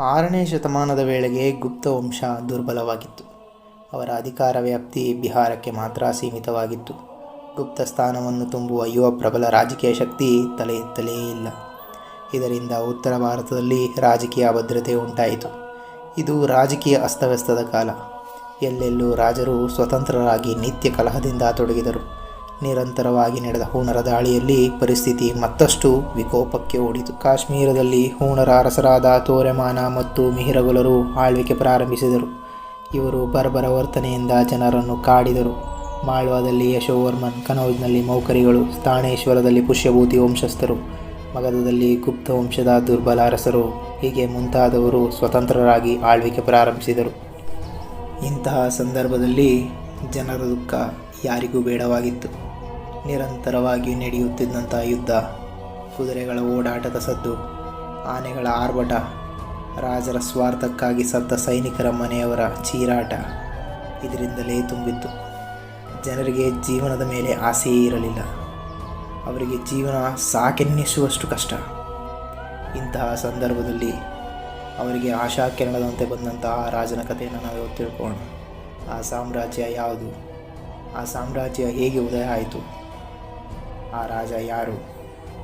ಆರನೇ ಶತಮಾನದ ವೇಳೆಗೆ ಗುಪ್ತ ವಂಶ ದುರ್ಬಲವಾಗಿತ್ತು. ಅವರ ಅಧಿಕಾರ ವ್ಯಾಪ್ತಿ ಬಿಹಾರಕ್ಕೆ ಮಾತ್ರ ಸೀಮಿತವಾಗಿತ್ತು. ಗುಪ್ತ ಸ್ಥಾನವನ್ನು ತುಂಬುವ ಯುವ ಪ್ರಬಲ ರಾಜಕೀಯ ಶಕ್ತಿ ತಲೆ ಎತ್ತಲೇ ಇಲ್ಲ. ಇದರಿಂದ ಉತ್ತರ ಭಾರತದಲ್ಲಿ ರಾಜಕೀಯ ಭದ್ರತೆ ಉಂಟಾಯಿತು. ಇದು ರಾಜಕೀಯ ಅಸ್ತವ್ಯಸ್ತದ ಕಾಲ. ಎಲ್ಲೆಲ್ಲೂ ರಾಜರು ಸ್ವತಂತ್ರರಾಗಿ ನಿತ್ಯ ಕಲಹದಿಂದ ತೊಡಗಿದರು. ನಿರಂತರವಾಗಿ ನಡೆದ ಹೂಣರ ದಾಳಿಯಲ್ಲಿ ಪರಿಸ್ಥಿತಿ ಮತ್ತಷ್ಟು ವಿಕೋಪಕ್ಕೆ ಓಡಿತು. ಕಾಶ್ಮೀರದಲ್ಲಿ ಹೂಣರ ಅರಸರಾದ ತೋರೆಮಾನ ಮತ್ತು ಮಿಹಿರಗುಲರು ಆಳ್ವಿಕೆ ಪ್ರಾರಂಭಿಸಿದರು. ಇವರು ಬರ್ಬರ ವರ್ತನೆಯಿಂದ ಜನರನ್ನು ಕಾಡಿದರು. ಮಾಳ್ವಾದಲ್ಲಿ ಯಶೋವರ್ಮನ್, ಕನೌಜ್ನಲ್ಲಿ ಮೌಕರಿಗಳು ಸ್ಥಾಣೇಶ್ವರದಲ್ಲಿ ಪುಷ್ಯಭೂತಿ ವಂಶಸ್ಥರು ಮಗಧದಲ್ಲಿ ಗುಪ್ತ ವಂಶದ ದುರ್ಬಲ ಅರಸರು, ಹೀಗೆ ಮುಂತಾದವರು ಸ್ವತಂತ್ರರಾಗಿ ಆಳ್ವಿಕೆ ಪ್ರಾರಂಭಿಸಿದರು. ಇಂತಹ ಸಂದರ್ಭದಲ್ಲಿ ಜನರ ದುಃಖ ಯಾರಿಗೂ ಬೇಡವಾಗಿತ್ತು. ನಿರಂತರವಾಗಿ ನಡೆಯುತ್ತಿದ್ದಂಥ ಯುದ್ಧ, ಕುದುರೆಗಳ ಓಡಾಟದ ಸದ್ದು, ಆನೆಗಳ ಆರ್ಭಟ, ರಾಜರ ಸ್ವಾರ್ಥಕ್ಕಾಗಿ ಸತ್ತ ಸೈನಿಕರ ಮನೆಯವರ ಚೀರಾಟ ಇದರಿಂದಲೇ ತುಂಬಿತ್ತು. ಜನರಿಗೆ ಜೀವನದ ಮೇಲೆ ಆಸೆಯೇ ಇರಲಿಲ್ಲ. ಅವರಿಗೆ ಜೀವನ ಸಾಕೆನ್ನಿಸುವಷ್ಟು ಕಷ್ಟ. ಇಂತಹ ಸಂದರ್ಭದಲ್ಲಿ ಅವರಿಗೆ ಆಶಾ ಕಿರಣದಂತೆ ಬಂದಂತಹ ರಾಜನ ಕಥೆಯನ್ನು ನಾವು ತಿಳ್ಕೊಳ್ಳೋಣ. ಆ ಸಾಮ್ರಾಜ್ಯ ಯಾವುದು? ಆ ಸಾಮ್ರಾಜ್ಯ ಹೇಗೆ ಉದಯ ಆಯಿತು? ಆ ರಾಜ ಯಾರು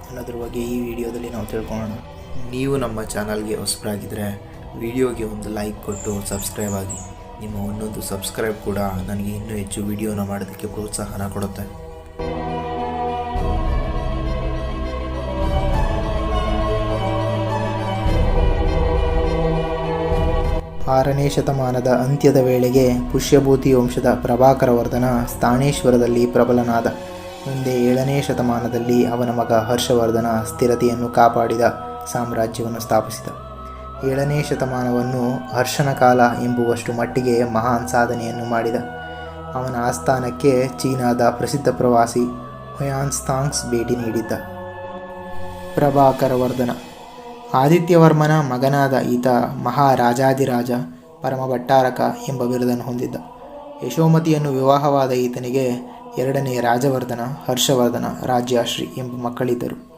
ಅನ್ನೋದ್ರ ಬಗ್ಗೆ ಈ ವಿಡಿಯೋದಲ್ಲಿ ನಾವು ತಿಳ್ಕೊಳ್ಳೋಣ. ನೀವು ನಮ್ಮ ಚಾನಲ್ಗೆ ಹೊಸಬರಾಗಿದ್ದರೆ ವಿಡಿಯೋಗೆ ಒಂದು ಲೈಕ್ ಕೊಟ್ಟು ಸಬ್ಸ್ಕ್ರೈಬ್ ಆಗಿ. ನಿಮ್ಮ ಒಂದೊಂದು ಸಬ್ಸ್ಕ್ರೈಬ್ ಕೂಡ ನನಗೆ ಇನ್ನೂ ಹೆಚ್ಚು ವಿಡಿಯೋನ ಮಾಡೋದಕ್ಕೆ ಪ್ರೋತ್ಸಾಹನ ಕೊಡುತ್ತೆ. ಆರನೇ ಶತಮಾನದ ಅಂತ್ಯದ ವೇಳೆಗೆ ಪುಷ್ಯಭೂತಿ ವಂಶದ ಪ್ರಭಾಕರವರ್ಧನ ಸ್ಥಾನೇಶ್ವರದಲ್ಲಿ ಪ್ರಬಲನಾದ. ಮುಂದೆ ಏಳನೇ ಶತಮಾನದಲ್ಲಿ ಅವನ ಮಗ ಹರ್ಷವರ್ಧನ ಸ್ಥಿರತೆಯನ್ನು ಕಾಪಾಡಿದ ಸಾಮ್ರಾಜ್ಯವನ್ನು ಸ್ಥಾಪಿಸಿದ. ಏಳನೇ ಶತಮಾನವನ್ನು ಹರ್ಷನ ಕಾಲ ಎಂಬುವಷ್ಟು ಮಟ್ಟಿಗೆ ಮಹಾನ್ ಸಾಧನೆಯನ್ನು ಮಾಡಿದ. ಅವನ ಆಸ್ಥಾನಕ್ಕೆ ಚೀನಾದ ಪ್ರಸಿದ್ಧ ಪ್ರವಾಸಿ ಹೊಯಾನ್ಸ್ತಾಂಗ್ಸ್ ಭೇಟಿ ನೀಡಿದ್ದ. ಪ್ರಭಾಕರವರ್ಧನ ಆದಿತ್ಯವರ್ಮನ ಮಗನಾದ ಈತ ಮಹಾರಾಜಾದಿರಾಜ ಪರಮಭಟ್ಟಾರಕ ಎಂಬ ಬಿರುದನ್ನು ಹೊಂದಿದ್ದ. ಯಶೋಮತಿಯನ್ನು ವಿವಾಹವಾದ ಈತನಿಗೆ ಎರಡನೇ ರಾಜವರ್ಧನ, ಹರ್ಷವರ್ಧನ, ರಾಜ್ಯಾಶ್ರೀ ಎಂಬ ಮಕ್ಕಳಿದ್ದರು.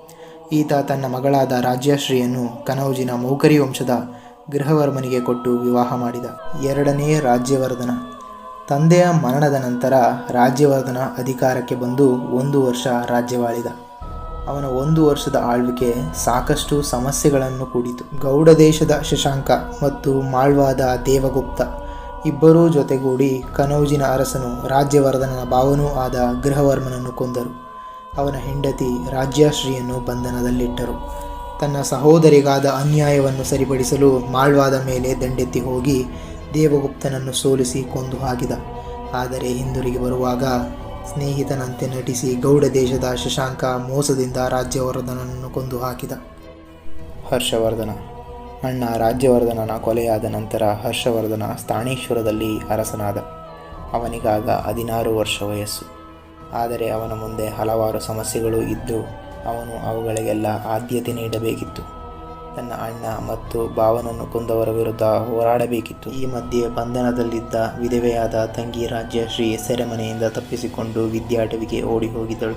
ಈತ ತನ್ನ ಮಗಳಾದ ರಾಜ್ಯಾಶ್ರೀಯನ್ನು ಕನೌಜಿನ ಮೌಕರಿ ವಂಶದ ಗೃಹವರ್ಮನಿಗೆ ಕೊಟ್ಟು ವಿವಾಹ ಮಾಡಿದ. ಎರಡನೆಯ ರಾಜ್ಯವರ್ಧನ. ತಂದೆಯ ಮರಣದ ನಂತರ ರಾಜ್ಯವರ್ಧನ ಅಧಿಕಾರಕ್ಕೆ ಬಂದು ಒಂದು ವರ್ಷ ರಾಜ್ಯವಾಳಿದ. ಅವನ ಒಂದು ವರ್ಷದ ಆಳ್ವಿಕೆ ಸಾಕಷ್ಟು ಸಮಸ್ಯೆಗಳನ್ನು ಕೂಡಿತು. ಗೌಡ ದೇಶದ ಶಶಾಂಕ ಮತ್ತು ಮಾಳ್ವಾದ ದೇವಗುಪ್ತ ಇಬ್ಬರೂ ಜೊತೆಗೂಡಿ ಕನೌಜಿನ ಅರಸನು ರಾಜ್ಯವರ್ಧನನ ಭಾವನೂ ಆದ ಗೃಹವರ್ಮನನ್ನು ಕೊಂದರು. ಅವನ ಹೆಂಡತಿ ರಾಜ್ಯಾಶ್ರೀಯನ್ನು ಬಂಧನದಲ್ಲಿಟ್ಟರು. ತನ್ನ ಸಹೋದರಿಗಾದ ಅನ್ಯಾಯವನ್ನು ಸರಿಪಡಿಸಲು ಮಾಳ್ವಾದ ಮೇಲೆ ದಂಡೆತ್ತಿ ಹೋಗಿ ದೇವಗುಪ್ತನನ್ನು ಸೋಲಿಸಿ ಕೊಂದು ಹಾಕಿದ. ಆದರೆ ಹಿಂದಿರುಗಿ ಬರುವಾಗ ಸ್ನೇಹಿತನಂತೆ ನಟಿಸಿ ಗೌಡ ದೇಶದ ಶಶಾಂಕ ಮೋಸದಿಂದ ರಾಜ್ಯವರ್ಧನನನ್ನು ಕೊಂದು ಹಾಕಿದ. ಹರ್ಷವರ್ಧನ ಅಣ್ಣ ರಾಜ್ಯವರ್ಧನನ ಕೊಲೆಯಾದ ನಂತರ ಹರ್ಷವರ್ಧನ ಸ್ಥಾಣೇಶ್ವರದಲ್ಲಿ ಅರಸನಾದ. ಅವನಿಗಾಗ ಹದಿನಾರು ವರ್ಷ ವಯಸ್ಸು. ಆದರೆ ಅವನ ಮುಂದೆ ಹಲವಾರು ಸಮಸ್ಯೆಗಳು ಇದ್ದು ಅವನು ಅವುಗಳಿಗೆಲ್ಲ ಆದ್ಯತೆ ನೀಡಬೇಕಿತ್ತು. ತನ್ನ ಅಣ್ಣ ಮತ್ತು ಭಾವನನ್ನು ಕೊಂದವರ ವಿರುದ್ಧ ಹೋರಾಡಬೇಕಿತ್ತು. ಈ ಮಧ್ಯೆ ಬಂಧನದಲ್ಲಿದ್ದ ವಿಧವೆಯಾದ ತಂಗಿ ರಾಜ್ಯಶ್ರೀ ಸೆರೆಮನೆಯಿಂದ ತಪ್ಪಿಸಿಕೊಂಡು ವಿದ್ಯಾಟವಿಗೆ ಓಡಿ ಹೋಗಿದ್ದಳು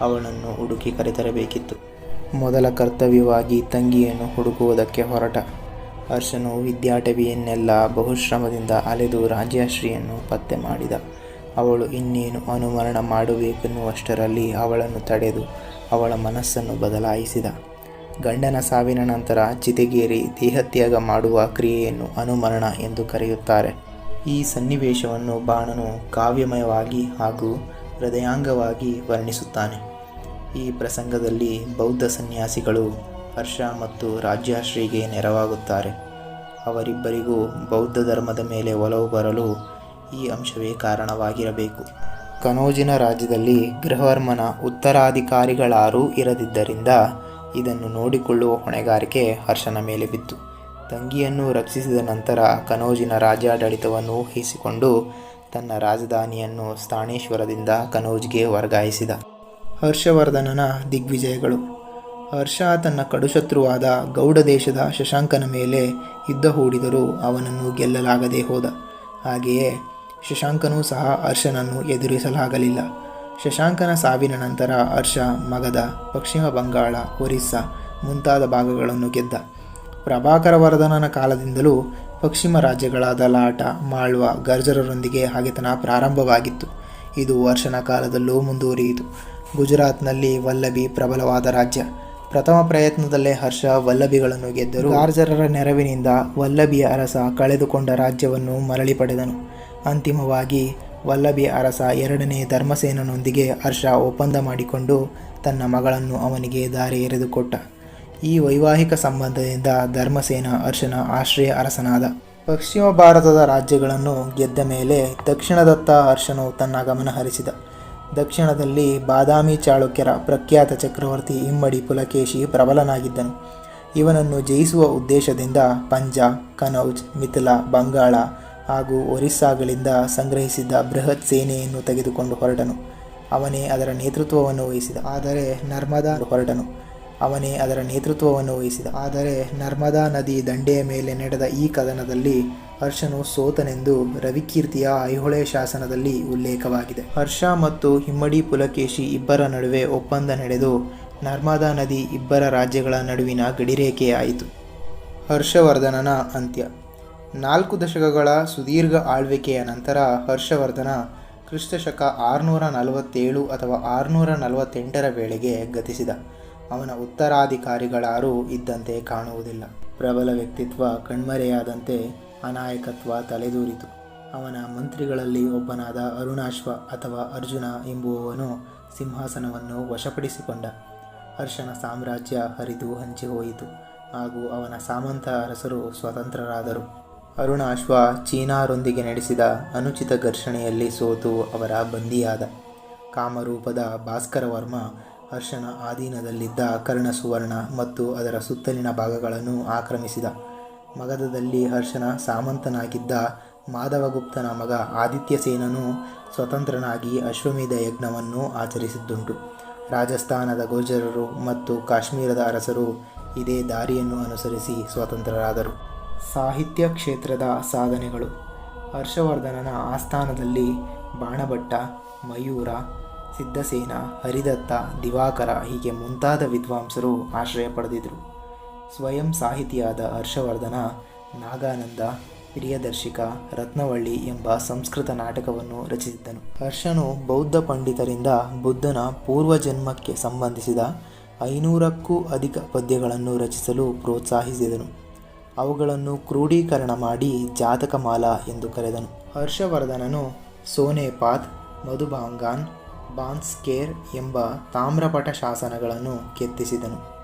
ಅವಳನ್ನು ಹುಡುಕಿ ಕರೆತರಬೇಕಿತ್ತು. ಮೊದಲ ಕರ್ತವ್ಯವಾಗಿ ತಂಗಿಯನ್ನು ಹುಡುಕುವುದಕ್ಕೆ ಹೊರಟ. ಹರ್ಷನು ವಿದ್ಯಾಟವಿಯನ್ನೆಲ್ಲ ಬಹುಶ್ರಮದಿಂದ ಅಲೆದು ರಾಜ್ಯಶ್ರೀಯನ್ನು ಪತ್ತೆ ಮಾಡಿದ. ಅವಳು ಇನ್ನೇನು ಅನುಮರಣ ಮಾಡಬೇಕೆನ್ನುವಷ್ಟರಲ್ಲಿ ಅವಳನ್ನು ತಡೆದು ಅವಳ ಮನಸ್ಸನ್ನು ಬದಲಾಯಿಸಿದ. ಗಂಡನ ಸಾವಿನ ನಂತರ ಚಿತೆಗೇರಿ ದೇಹತ್ಯಾಗ ಮಾಡುವ ಕ್ರಿಯೆಯನ್ನು ಅನುಮರಣ ಎಂದು ಕರೆಯುತ್ತಾರೆ. ಈ ಸನ್ನಿವೇಶವನ್ನು ಬಾಣನು ಕಾವ್ಯಮಯವಾಗಿ ಹಾಗೂ ಹೃದಯಾಂಗವಾಗಿ ವರ್ಣಿಸುತ್ತಾನೆ. ಈ ಪ್ರಸಂಗದಲ್ಲಿ ಬೌದ್ಧ ಸನ್ಯಾಸಿಗಳು ಹರ್ಷ ಮತ್ತು ರಾಜ್ಯಾಶ್ರೀಗೆ ನೆರವಾಗುತ್ತಾರೆ. ಅವರಿಬ್ಬರಿಗೂ ಬೌದ್ಧ ಧರ್ಮದ ಮೇಲೆ ಒಲವು ಬರಲು ಈ ಅಂಶವೇ ಕಾರಣವಾಗಿರಬೇಕು. ಕನೋಜಿನ ರಾಜ್ಯದಲ್ಲಿ ಗೃಹವರ್ಮನ ಉತ್ತರಾಧಿಕಾರಿಗಳಾರೂ ಇರದಿದ್ದರಿಂದ ಇದನ್ನು ನೋಡಿಕೊಳ್ಳುವ ಹೊಣೆಗಾರಿಕೆ ಹರ್ಷನ ಮೇಲೆ ಬಿತ್ತು. ತಂಗಿಯನ್ನು ರಕ್ಷಿಸಿದ ನಂತರ ಕನೋಜಿನ ರಾಜ್ಯಾಡಳಿತವನ್ನು ಊಹಿಸಿಕೊಂಡು ತನ್ನ ರಾಜಧಾನಿಯನ್ನು ಸ್ಥಾಣೇಶ್ವರದಿಂದ ಕನೋಜ್ಗೆ ವರ್ಗಾಯಿಸಿದ. ಹರ್ಷವರ್ಧನನ ದಿಗ್ವಿಜಯಗಳು. ಹರ್ಷ ತನ್ನ ಕಡುಶತ್ರುವಾದ ಗೌಡ ದೇಶದ ಶಶಾಂಕನ ಮೇಲೆ ಯುದ್ಧ ಹೂಡಿದರೂ ಅವನನ್ನು ಗೆಲ್ಲಲಾಗದೆ ಹೋದ. ಹಾಗೆಯೇ ಶಶಾಂಕನೂ ಸಹ ಹರ್ಷನನ್ನು ಎದುರಿಸಲಾಗಲಿಲ್ಲ. ಶಶಾಂಕನ ಸಾವಿನ ನಂತರ ಹರ್ಷ ಮಗಧ ಪಶ್ಚಿಮ ಬಂಗಾಳ, ಒರಿಸ್ಸಾ ಮುಂತಾದ ಭಾಗಗಳನ್ನು ಗೆದ್ದ. ಪ್ರಭಾಕರವರ್ಧನನ ಕಾಲದಿಂದಲೂ ಪಶ್ಚಿಮ ರಾಜ್ಯಗಳಾದ ಲಾಟ, ಮಾಳ್ವ, ಗರ್ಜರರೊಂದಿಗೆ ಹಾಗೆತನ ಪ್ರಾರಂಭವಾಗಿತ್ತು. ಇದು ವರ್ಷನ ಕಾಲದಲ್ಲೂ ಮುಂದುವರಿಯಿತು. ಗುಜರಾತ್ನಲ್ಲಿ ವಲ್ಲಭಿ ಪ್ರಬಲವಾದ ರಾಜ್ಯ. ಪ್ರಥಮ ಪ್ರಯತ್ನದಲ್ಲೇ ಹರ್ಷ ವಲ್ಲಭಿಗಳನ್ನು ಗೆದ್ದರು. ಗಾರ್ಜರರ ನೆರವಿನಿಂದ ವಲ್ಲಭಿಯ ಅರಸ ಕಳೆದುಕೊಂಡ ರಾಜ್ಯವನ್ನು ಮರಳಿ ಪಡೆದನು. ಅಂತಿಮವಾಗಿ ವಲ್ಲಭಿ ಅರಸ ಎರಡನೇ ಧರ್ಮಸೇನನೊಂದಿಗೆ ಹರ್ಷ ಒಪ್ಪಂದ ಮಾಡಿಕೊಂಡು ತನ್ನ ಮಗಳನ್ನು ಅವನಿಗೆ ದಾರಿ ಎರೆದುಕೊಟ್ಟ. ಈ ವೈವಾಹಿಕ ಸಂಬಂಧದಿಂದ ಧರ್ಮಸೇನ ಹರ್ಷನ ಆಶ್ರಯ ಅರಸನಾದ. ಪಶ್ಚಿಮ ಭಾರತದ ರಾಜ್ಯಗಳನ್ನು ಗೆದ್ದ ಮೇಲೆ ದಕ್ಷಿಣದತ್ತ ಹರ್ಷನು ತನ್ನ ಗಮನ ಹರಿಸಿದ. ದಕ್ಷಿಣದಲ್ಲಿ ಬಾದಾಮಿ ಚಾಳುಕ್ಯರ ಪ್ರಖ್ಯಾತ ಚಕ್ರವರ್ತಿ ಇಮ್ಮಡಿ ಪುಲಕೇಶಿ ಪ್ರಬಲನಾಗಿದ್ದನು. ಇವನನ್ನು ಜಯಿಸುವ ಉದ್ದೇಶದಿಂದ ಪಂಜಾಬ್ ಕನೌಜ್, ಮಿಥಿಲಾ, ಬಂಗಾಳ ಹಾಗೂ ಒರಿಸ್ಸಾಗಳಿಂದ ಸಂಗ್ರಹಿಸಿದ್ದ ಬೃಹತ್ ಸೇನೆಯನ್ನು ತೆಗೆದುಕೊಂಡು ಹೊರಟನು. ಅವನೇ ಅದರ ನೇತೃತ್ವವನ್ನು ವಹಿಸಿದ. ಆದರೆ ನರ್ಮದಾ ಹೊರಟನು. ಅವನೇ ಅದರ ನೇತೃತ್ವವನ್ನು ವಹಿಸಿದ. ಆದರೆ ನರ್ಮದಾ ನದಿ ದಂಡೆಯ ಮೇಲೆ ನಡೆದ ಈ ಕದನದಲ್ಲಿ ಹರ್ಷನು ಸೋತನೆಂದು ರವಿಕೀರ್ತಿಯ ಐಹೊಳೆ ಶಾಸನದಲ್ಲಿ ಉಲ್ಲೇಖವಾಗಿದೆ. ಹರ್ಷ ಮತ್ತು ಹಿಮ್ಮಡಿ ಪುಲಕೇಶಿ ಇಬ್ಬರ ನಡುವೆ ಒಪ್ಪಂದ ನಡೆದು ನರ್ಮದಾ ನದಿ ಇಬ್ಬರ ರಾಜ್ಯಗಳ ನಡುವಿನ ಗಡಿರೇಖೆಯಾಯಿತು ಹರ್ಷವರ್ಧನನ ಅಂತ್ಯ. ನಾಲ್ಕು ದಶಕಗಳ ಸುದೀರ್ಘ ಆಳ್ವಿಕೆಯ ನಂತರ ಹರ್ಷವರ್ಧನ ಕ್ರಿಸ್ತಶಕ ಆರುನೂರ ನಲವತ್ತೇಳು ಅಥವಾ ಆರುನೂರ ನಲವತ್ತೆಂಟರ ವೇಳೆಗೆ ಗತಿಸಿದ. ಅವನ ಉತ್ತರಾಧಿಕಾರಿಗಳಾರೂ ಇದ್ದಂತೆ ಕಾಣುವುದಿಲ್ಲ. ಪ್ರಬಲ ವ್ಯಕ್ತಿತ್ವ ಕಣ್ಮರೆಯಾದಂತೆ ಅನಾಯಕತ್ವ ತಲೆದೂರಿತು. ಅವನ ಮಂತ್ರಿಗಳಲ್ಲಿ ಒಬ್ಬನಾದ ಅರುಣಾಶ್ವ ಅಥವಾ ಅರ್ಜುನ ಎಂಬುವವನು ಸಿಂಹಾಸನವನ್ನು ವಶಪಡಿಸಿಕೊಂಡ. ಹರ್ಷನ ಸಾಮ್ರಾಜ್ಯ ಹರಿದು ಹಂಚಿಹೋಯಿತು ಹಾಗೂ ಅವನ ಸಾಮಂತ ಅರಸರು ಸ್ವತಂತ್ರರಾದರು. ಅರುಣಾಶ್ವ ಚೀನಾರೊಂದಿಗೆ ನಡೆಸಿದ ಅನುಚಿತ ಘರ್ಷಣೆಯಲ್ಲಿ ಸೋತು ಅವರ ಬಂದಿಯಾದ ಕಾಮರೂಪದ ಭಾಸ್ಕರವರ್ಮ ಹರ್ಷನ ಆಧೀನದಲ್ಲಿದ್ದ ಕರ್ಣಸುವರ್ಣ ಮತ್ತು ಅದರ ಸುತ್ತಲಿನ ಭಾಗಗಳನ್ನು ಆಕ್ರಮಿಸಿದ. ಮಗಧದಲ್ಲಿ ಹರ್ಷನ ಸಾಮಂತನಾಗಿದ್ದ ಮಾಧವಗುಪ್ತನ ಮಗ ಆದಿತ್ಯಸೇನನು ಸ್ವತಂತ್ರನಾಗಿ ಅಶ್ವಮೇಧ ಯಜ್ಞವನ್ನು ಆಚರಿಸಿದ್ದುಂಟು. ರಾಜಸ್ಥಾನದ ಗೋಚರರು ಮತ್ತು ಕಾಶ್ಮೀರದ ಅರಸರು ಇದೇ ದಾರಿಯನ್ನು ಅನುಸರಿಸಿ ಸ್ವತಂತ್ರರಾದರು. ಸಾಹಿತ್ಯ ಕ್ಷೇತ್ರದ ಸಾಧನೆಗಳು. ಹರ್ಷವರ್ಧನನ ಆಸ್ಥಾನದಲ್ಲಿ ಬಾಣಭಟ್ಟ, ಮಯೂರ ಸಿದ್ಧಸೇನ ಹರಿದತ್ತ, ದಿವಾಕರ ಹೀಗೆ ಮುಂತಾದ ವಿದ್ವಾಂಸರು ಆಶ್ರಯ ಪಡೆದಿದ್ದರು ಸ್ವಯಂ ಸಾಹಿತಿಯಾದ ಹರ್ಷವರ್ಧನ, ನಾಗಾನಂದ, ಪ್ರಿಯದರ್ಶಿಕ, ರತ್ನವಳ್ಳಿ ಎಂಬ ಸಂಸ್ಕೃತ ನಾಟಕವನ್ನು ರಚಿಸಿದ್ದನು. ಹರ್ಷನು ಬೌದ್ಧ ಪಂಡಿತರಿಂದ ಬುದ್ಧನ ಪೂರ್ವಜನ್ಮಕ್ಕೆ ಸಂಬಂಧಿಸಿದ ಐನೂರಕ್ಕೂ ಅಧಿಕ ಪದ್ಯಗಳನ್ನು ರಚಿಸಲು ಪ್ರೋತ್ಸಾಹಿಸಿದನು. ಅವುಗಳನ್ನು ಕ್ರೋಢೀಕರಣ ಮಾಡಿ ಜಾತಕಮಾಲ ಎಂದು ಕರೆದನು. ಹರ್ಷವರ್ಧನನು ಸೋನೆಪಾತ್ ಮಧುಬಾಂಗಾನ್ ಬಾನ್ಸ್ಕೇರ್ ಎಂಬ ತಾಮ್ರಪಟ ಶಾಸನಗಳನ್ನು ಕೆತ್ತಿಸಿದನು.